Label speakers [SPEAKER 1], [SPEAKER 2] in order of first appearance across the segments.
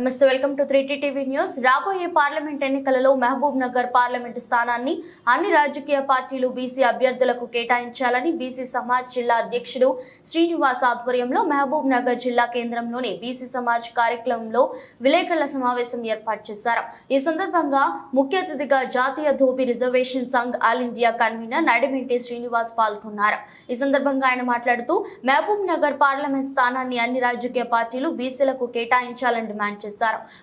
[SPEAKER 1] నమస్తే welcome to three TV news. రాబోయే parliament ఎన్నికలలో మహబూబ్ నగర్ పార్లమెంటు స్థానాన్ని అన్ని రాజకీయ పార్టీలు బీసీ అభ్యర్థులకు కేటాయించాలని బీసీ సమాజ్ జిల్లా అధ్యక్షుడు శ్రీనివాస్ ఆధ్వర్యంలో మహబూబ్ నగర్ జిల్లా కేంద్రంలోని బీసీ సమాజ్ కార్యక్రమంలో విలేకరుల సమావేశం ఏర్పాటు చేశారు. ఈ సందర్భంగా ముఖ్య అతిథిగా జాతీయ Dhobi reservation Sangh all India convener Nadiminti Srinivas పాల్గొన్నారు. ఈ సందర్భంగా ఆయన మాట్లాడుతూ మహబూబ్ నగర్ పార్లమెంట్ స్థానాన్ని అన్ని రాజకీయ పార్టీలు బీసీలకు కేటాయించాలని డిమాండ్ చేశారు.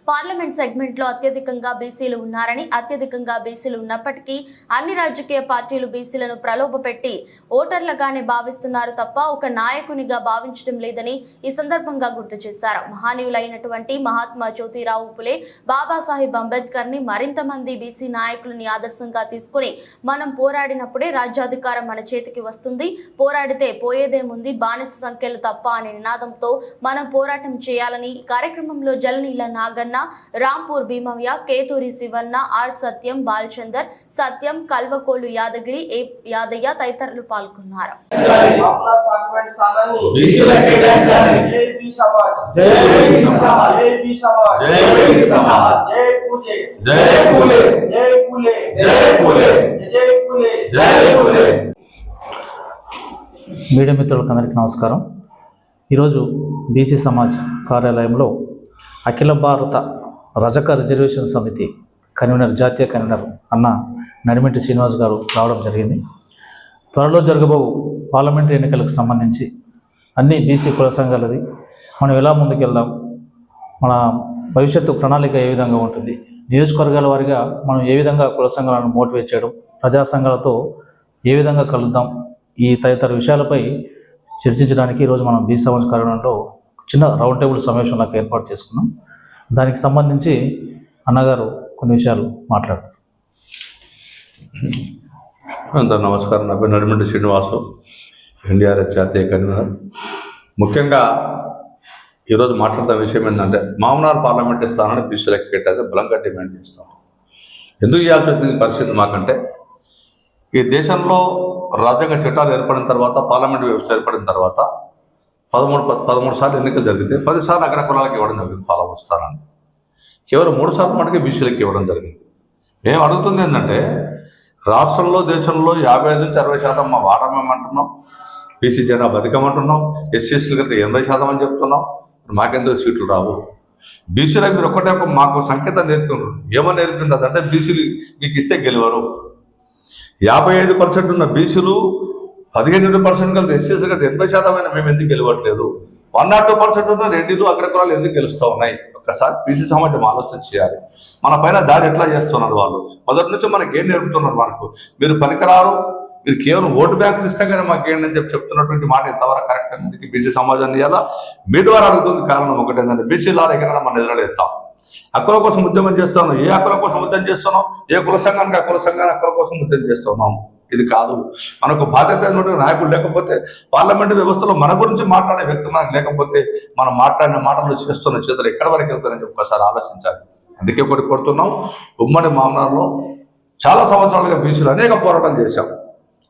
[SPEAKER 1] పార్లమెంట్ సెగ్మెంట్లో అత్యధికంగా బీసీలు ఉన్నారని అత్యధికంగా బీసీలు ఉన్నప్పటికీ అన్ని రాజకీయ పార్టీలు బీసీలను ప్రలోభపెట్టి ఓటర్లుగానే భావిస్తున్నారు తప్ప ఒక నాయకునిగా భావించడం లేదని ఈ సందర్భంగా గుర్తు చేశారు. మహానీయులైనటువంటి మహాత్మా జ్యోతిరావు పులే బాబాసాహెబ్ అంబేద్కర్ని మరింత మంది బీసీ నాయకులని ఆదర్శంగా తీసుకుని మనం పోరాడినప్పుడే రాజ్యాధికారం మన చేతికి వస్తుంది. పోరాడితే పోయేదేముంది? బానిస సంఖ్యలు తప్ప అనే నినాదంతో మనం పోరాటం చేయాలని ఈ కార్యక్రమంలో జలనీల పిల్ల నాగన్న రాంపూర్ భీమవ్య కేతూరి శివన్న ఆర్ సత్యం బాలచందర్ సత్యం కల్వకోలు యాదగిరి ఏ యాదయ్య తదితరులు పాల్గొన్నారు.
[SPEAKER 2] మీడియా మిత్రులకు అందరికీ నమస్కారం. ఈరోజు బీసీ సమాజ్ కార్యాలయంలో అఖిల భారత రజక రిజర్వేషన్ సమితి కన్వీనర్ జాతీయ కన్వీనర్ అన్న నడిమిటి శ్రీనివాస్ గారు రావడం జరిగింది. త్వరలో జరగబో పార్లమెంటరీ ఎన్నికలకు సంబంధించి అన్ని బీసీ కుల సంఘాలది. మనం ఎలా ముందుకెళ్దాం? మన భవిష్యత్తు ప్రణాళిక ఏ విధంగా ఉంటుంది? నియోజకవర్గాల వారిగా మనం ఏ విధంగా కుల సంఘాలను మోటివేట్ చేయడం? ప్రజా సంఘాలతో ఏ విధంగా కలుద్దాం? ఈ తదితర విషయాలపై చర్చించడానికి ఈరోజు మనం బీ సమాజ్ కార్యాలయంలో చిన్న రౌండ్ టేబుల్ సమావేశం నాకు ఏర్పాటు చేసుకున్నాం. దానికి సంబంధించి అన్నగారు కొన్ని విషయాలు మాట్లాడతారు.
[SPEAKER 3] అందరు నమస్కారం. నా పేరు నడిమింటి శ్రీనివాసు. ఎన్డీఆర్ఎస్ జాతీయ కన్వీనర్. ముఖ్యంగా ఈరోజు మాట్లాడుతున్న విషయం ఏంటంటే మామనార్ పార్లమెంటరీ స్థానాన్ని బీసీలకు కేటాయితే బలంగా డిమాండ్ చేస్తాం. ఎందుకు చేయాల్సి వచ్చింది పరిస్థితి మాకంటే ఈ దేశంలో రాజ్యాంగ చట్టాలు ఏర్పడిన తర్వాత పార్లమెంట్ వ్యవస్థ ఏర్పడిన తర్వాత పదమూడు ప- పదమూడు సార్లు ఎన్నికలు జరిగితే పది సార్లు అగ్ర కులాలకు ఇవ్వడం జరిగింది పార్లమెంట్ స్థానాన్ని. కేవలం మూడు సార్లు మటుకే బీసీలకు ఇవ్వడం జరిగింది. మేము అడుగుతుంది ఏంటంటే రాష్ట్రంలో దేశంలో యాభై ఐదు నుంచి అరవై శాతం మా వాటా బీసీ జనా బతికమంటున్నాం ఎస్సీఎస్సీలు కింద ఎనభై శాతం అని చెప్తున్నాం మాకెందుకు సీట్లు రావు? బీసీలో మీరు ఒక్కటే ఒక మాకు సంకేతం నేర్పుతున్నారు. ఏమని నేర్పింది? అదంటే బీసీలు మీకు ఇస్తే గెలవరు. యాభై ఐదు పర్సెంట్ ఉన్న బీసీలు పదిహేను పర్సెంట్ కలిసి ఎస్సీఎస్ కలిసి ఎనభై శాతమైన మేము ఎందుకు గెలవట్లేదు? వన్ నాట్ టూ పర్సెంట్ ఉన్న రెడ్డిలు అగ్రకులాలు ఎందుకు గెలుస్తూ ఉన్నాయి? ఒక్కసారి బీసీ సమాజం ఆలోచన చేయాలి. మన పైన దాడి ఎట్లా చేస్తున్నారు వాళ్ళు? మొదటి నుంచి మనకి ఏం నేర్పుతున్నారు మనకు? మీరు పనికిరారు మీరు కేవలం ఓటు బ్యాంక్ ఇష్టంగానే మాకు ఏంటని చెప్పి చెప్తున్నటువంటి మాట ఎంతవరకు కరెక్ట్ అనేది బీసీ సమాజాన్ని ఇలా మీ ద్వారా అడుగుతుంది కారణం ఒకటి ఏంటంటే బీసీల దగ్గర మనం ఎదురలేస్తాం హక్కుల కోసం ఉద్యమం చేస్తున్నాం. ఏ హక్కుల కోసం ఉద్యమం చేస్తున్నాం? ఏ కుల సంఘానికి ఆ కుల సంఘాన్ని హక్కుల కోసం ఉద్యమం చేస్తున్నాం. ఇది కాదు. మనకు బాధ్యత అయినటువంటి నాయకుడు లేకపోతే పార్లమెంట్ వ్యవస్థలో మన గురించి మాట్లాడే వ్యక్తి మనకు లేకపోతే మనం మాట్లాడిన మాటలు చేస్తున్న చేతులు ఎక్కడి వరకు వెళ్తారని చెప్పి ఒకసారి ఆలోచించాలి. అందుకే ఒకటి కొడుతున్నాం ఉమ్మడి మామనార్లో చాలా సంవత్సరాలుగా బీసీలు అనేక పోరాటాలు చేశాం.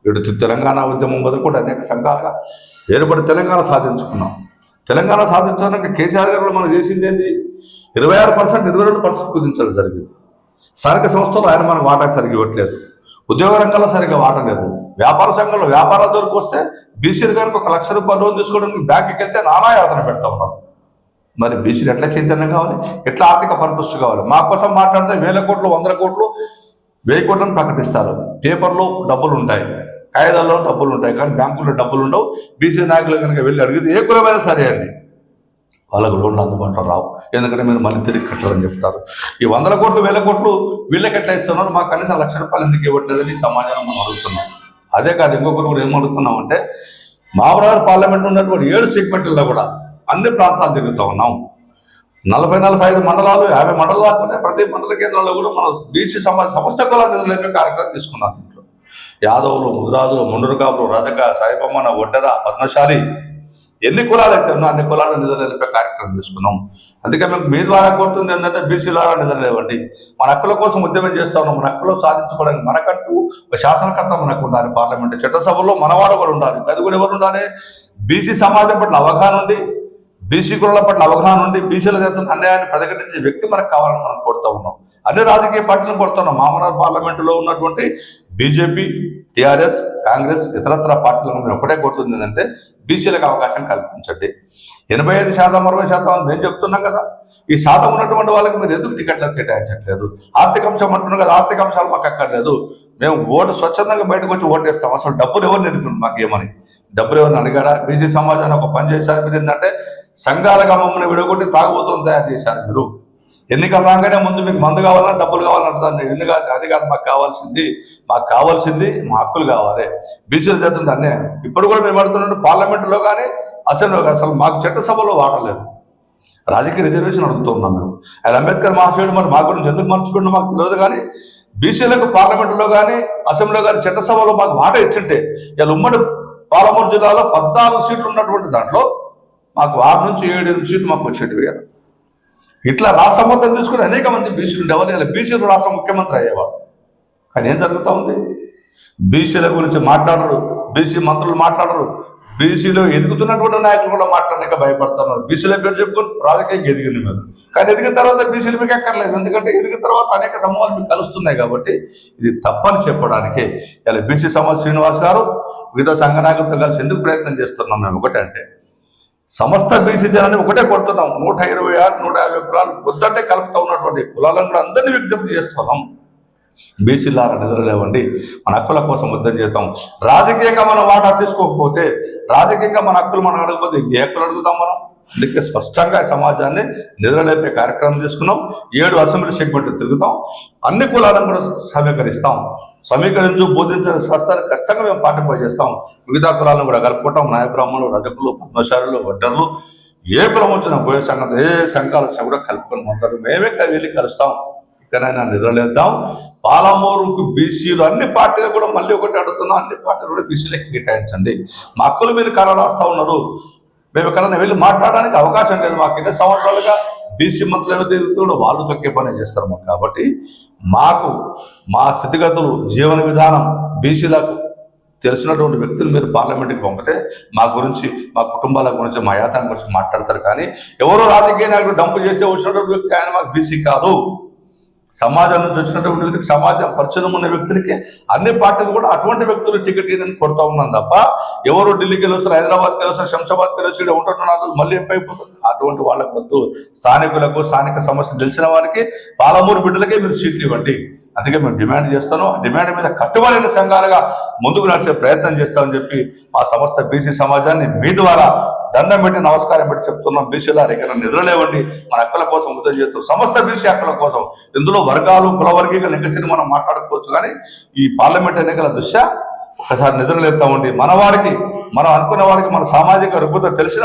[SPEAKER 3] ఇటు తెలంగాణ ఉద్యమం మొదలుకొని అనేక సంఘాలుగా ఏర్పడి తెలంగాణ సాధించుకున్నాం. తెలంగాణ సాధించడానికి కేసీఆర్ గారు మనం చేసింది ఏంటి? ఇరవై ఆరు పర్సెంట్ ఇరవై రెండు పర్సెంట్ కుదించడం జరిగింది. స్థానిక సంస్థలు ఆయన మనకు వాటా సరిగి ఇవ్వట్లేదు. ఉద్యోగ రంగంలో సరిగ్గా వాటా లేదు. వ్యాపార సంఘంలో వ్యాపారాల దొరికి వస్తే బీసీలు కనుక ఒక లక్ష రూపాయలు లోన్ తీసుకోవడానికి బ్యాంకుకి వెళ్తే నానా యాతన పెడతా ఉన్నారు. మరి బీసీలు ఎట్లా చైతన్యం కావాలి? ఎట్లా ఆర్థిక పరిపుష్టి కావాలి? మా కోసం మాట్లాడితే వేల కోట్లు వందల కోట్లు వెయ్యి కోట్లను ప్రకటిస్తారు. పేపర్లో డబ్బులు ఉంటాయి. కాగితాల్లో డబ్బులు ఉంటాయి. కానీ బ్యాంకుల్లో డబ్బులు ఉండవు. బీసీ నాయకులు కనుక వెళ్ళి అడిగితే ఏ కులమైనా సరే అండి. వాళ్ళకు లోన్లు అందుబాటులో రావు. ఎందుకంటే మీరు మళ్ళీ తిరిగి కట్టాలని చెప్తారు. ఈ వందల కోట్లు వేల కోట్లు వీళ్ళకి ఎట్లా ఇస్తున్నారు మాకు కనీసం లక్ష రూపాయలు ఎందుకు ఇవ్వట్లేదని సమాజం సమాజాన్ని మనం అడుగుతున్నాం. అదే కాదు ఇంకొకరు కూడా ఏం అడుగుతున్నాం అంటే మామరాజు పార్లమెంట్ ఉన్నటువంటి ఏడు సెగ్మెంట్లలో కూడా అన్ని ప్రాంతాలు తిరుగుతూ ఉన్నాం. నలభై నలభై ఐదు మండలాలు యాభై మండలాలు కాకుండా ప్రతి మండల కేంద్రంలో కూడా మనం బీసీ సమాజ సమస్త కుల నిధుల కార్యక్రమం తీసుకున్నాం. దీంట్లో యాదవులు ముద్రాజులు ముండరుకాపులు రజక సాయిబమ్మన ఒడ్డర పద్మశాలి ఎన్ని కులాలు అయితే ఉన్నా అన్ని కులాల నిధులు నిలిపే కార్యక్రమం తీసుకున్నాం అందుకే మేము మీ ద్వారా కోరుతుంది ఏంటంటే బీసీలారా నిధులు లేవండి మన హక్కుల కోసం ఉద్యమం చేస్తా ఉన్నాం. మన హక్కులు సాధించుకోవడానికి మనకంటూ ఒక శాసనకర్త మనకు ఉండాలి. పార్లమెంట్ చట్టసభలో మనవాడు కూడా ఉండాలి. అది కూడా ఎవరు ఉండాలి? బీసీ సమాజం పట్ల అవగాహన ఉండి బీసీ కులాల పట్ల అవగాహన ఉండి బీసీల జరుగుతున్న అన్యాయాన్ని ప్రతిఘటించే వ్యక్తి మనకు కావాలని మనం కోరుతా ఉన్నాం. అన్ని రాజకీయ పార్టీలను కోరుతున్నాం మామనార్ పార్లమెంటులో ఉన్నటువంటి బీజేపీ టీఆర్ఎస్ కాంగ్రెస్ ఇతరత్ర పార్టీలను మేము ఒకటే కోరుతుంది ఏంటంటే బీసీలకు అవకాశం కల్పించండి. ఎనభై ఐదు శాతం అరవై శాతం అని మేము చెప్తున్నాం కదా. ఈ శాతం ఉన్నటువంటి వాళ్ళకి మీరు ఎందుకు టికెట్లు కేటాయించట్లేదు? ఆర్థిక అంశం అంటున్నాం కదా ఆర్థిక అంశాలు మాకు అక్కర్లేదు. మేము ఓటు స్వచ్ఛందంగా బయటకు వచ్చి ఓటు వేస్తాం. అసలు డబ్బులు ఎవరు నేర్పింది మాకు ఏమని? డబ్బులు ఎవరిని అడిగాడా బీసీ సమాజాన్ని ఒక పని చేశారు. మీరు ఏంటంటే సంఘాలుగా మమ్మల్ని విడగొట్టి తాగుబోతులు తయారు చేశారు మీరు. ఎన్నికలు రాగానే ముందు మీకు మందు కావాలన్నా డబ్బులు కావాలని అడుగుతాను. ఎన్నిక అది కాదు మాకు కావాల్సింది మాకు కావాల్సింది మా హక్కులు కావాలి. బీసీలు చేస్తుంటే అన్యాయం. ఇప్పుడు కూడా మేము అడుగుతున్నట్టు పార్లమెంటులో కానీ అసెంబ్లీలో కానీ అసలు మాకు చట్టసభలో వాడలేదు. రాజకీయ రిజర్వేషన్ అడుగుతున్నాం మేము. ఆయన అంబేద్కర్ మహాశయుడు మరి మా గురించి ఎందుకు మర్చిపోయిన మాకు తెలియదు కానీ బీసీలకు పార్లమెంటులో కానీ అసెంబ్లీలో కానీ చట్టసభలో మాకు మాట ఇచ్చింటే ఇలా ఉమ్మడి పాలమూరు జిల్లాలో పద్నాలుగు సీట్లు ఉన్నటువంటి దాంట్లో మాకు ఆరు నుంచి ఏడు ఎనిమిది సీట్లు మాకు వచ్చేటివి కదా. ఇట్లా రాష్ట్ర మొత్తం తీసుకుని అనేక మంది బీసీలు ఉండేవారు ఇలా బీసీలు రాష్ట్ర ముఖ్యమంత్రి అయ్యేవారు. కానీ ఏం జరుగుతూ ఉంది? బీసీల గురించి మాట్లాడరు. బీసీ మంత్రులు మాట్లాడరు. బీసీలో ఎదుగుతున్నటువంటి నాయకులు కూడా మాట్లాడలేక భయపడుతున్నారు. బీసీల పేరు చెప్పుకొని రాజకీయంగా ఎదిగింది మీరు. కానీ ఎదిగిన తర్వాత బీసీలు మీకు ఎక్కర్లేదు. ఎందుకంటే ఎదిగిన తర్వాత అనేక సమూహాలు మీకు కలుస్తున్నాయి కాబట్టి ఇది తప్పని చెప్పడానికి. ఇలా బీసీ సమాజ్ శ్రీనివాస్ గారు వివిధ సంఘ నాయకులతో కలిసి ఎందుకు ప్రయత్నం చేస్తున్నాం మేము? ఒకటంటే సమస్త బీసీ జనాన్ని ఒకటే కొడుతున్నాం నూట ఇరవై ఆరు నూట యాభై కులాలు పొద్దంటే కలుపుతా ఉన్నటువంటి కులాలను కూడా అందరినీ విజ్ఞప్తి చేస్తున్నాం. బీసీలారా నిద్రలేవండి. మన హక్కుల కోసం యుద్ధం చేద్దాం. రాజకీయంగా మనం వాటా తీసుకోకపోతే రాజకీయంగా మన హక్కులు మనం అడగకపోతే ఏ హక్కులు అడుగుతాం మనం? అందుకే స్పష్టంగా సమాజాన్ని నిద్రలేపే కార్యక్రమం తీసుకున్నాం. ఏడు అసెంబ్లీ సెగ్మెంట్లు తిరుగుతాం. అన్ని కులాలను కూడా సమీకరిస్తాం సమీకరించు బోధించిన శాస్త్రాన్ని ఖచ్చితంగా మేము పార్టిసిపేట్ చేస్తాం. మిగతా కులాలను కూడా కలుపుకుంటాం నాయబ్రాహ్మణులు రజకులు పద్మశారులు వడ్డర్లు. ఏ కులం వచ్చినా పోయే సంఘం ఏ సంఘాలు వచ్చినా కూడా కలుపుకొని ఉంటారు మేమే వెళ్ళి కలుస్తాం. ఇక్కడైనా నిద్రలేద్దాం. పాలమూరుకు బీసీలు అన్ని పార్టీలు కూడా మళ్ళీ ఒకటి అడుగుతున్నాం అన్ని పార్టీలు కూడా బీసీలకు కేటాయించండి. మా హక్కులు మీరు కళ రాస్తా ఉన్నారు. మేము ఎక్కడైనా వెళ్ళి మాట్లాడడానికి అవకాశం లేదు మాకు. ఎన్ని సంవత్సరాలుగా బీసీ మంత్రులు కూడా వాళ్ళు తొక్కే పని చేస్తారు మాకు. కాబట్టి మాకు మా స్థితిగతులు జీవన విధానం బీసీలకు తెలిసినటువంటి వ్యక్తులు మీరు పార్లమెంట్కి పంపితే మా గురించి మా కుటుంబాల గురించి మా యాతన గురించి మాట్లాడతారు. కానీ ఎవరో రాజకీయ నాయకుడు డంపు చేస్తే వచ్చినటువంటి వ్యక్తి ఆయన మాకు బీసీ కాదు. సమాజం నుంచి వచ్చినటువంటి వ్యక్తికి సమాజం పరిచయం ఉన్న వ్యక్తులకి అన్ని పార్టీలు కూడా అటువంటి వ్యక్తులు టికెట్ ఇవ్వని కొడతా ఉన్నాం తప్ప ఎవరు ఢిల్లీకి వెళ్ళొస్తారు హైదరాబాద్కి వెళ్ళొస్తారు శంషాబాద్కి వెళ్ళొచ్చు ఇక్కడ ఉంటున్నారు మళ్ళీ ఎంపైపోతుంది అటువంటి వాళ్ళకు వద్దు. స్థానికులకు స్థానిక సమస్యలు తెలిసిన వారికి పాలమూరు బిడ్డలకే మీరు సీట్లు ఇవ్వండి. అందుకే మేము డిమాండ్ చేస్తాను. డిమాండ్ మీద కట్టుబడిన సంఘాలుగా ముందుకు నడిచే ప్రయత్నం చేస్తామని చెప్పి మా సంస్థ బీసీ సమాజాన్ని మీ ద్వారా దండం పెట్టి నమస్కారం పెట్టి చెప్తున్నాం. బీసీల ఇక్కడ నిద్రలేవండి మన హక్కుల కోసం ఉద్యోగం చేస్తాం సమస్త బీసీ హక్కుల కోసం. ఇందులో వర్గాలు కుల వర్గీకరణ లెక్కసి మనం మాట్లాడుకోవచ్చు. కానీ ఈ పార్లమెంట్ ఎన్నికల దృష్ట్యా ఒకసారి నిద్రలేస్తామండి మన వారికి మనం అనుకున్న వారికి మన సామాజిక రుగ్మత తెలిసిన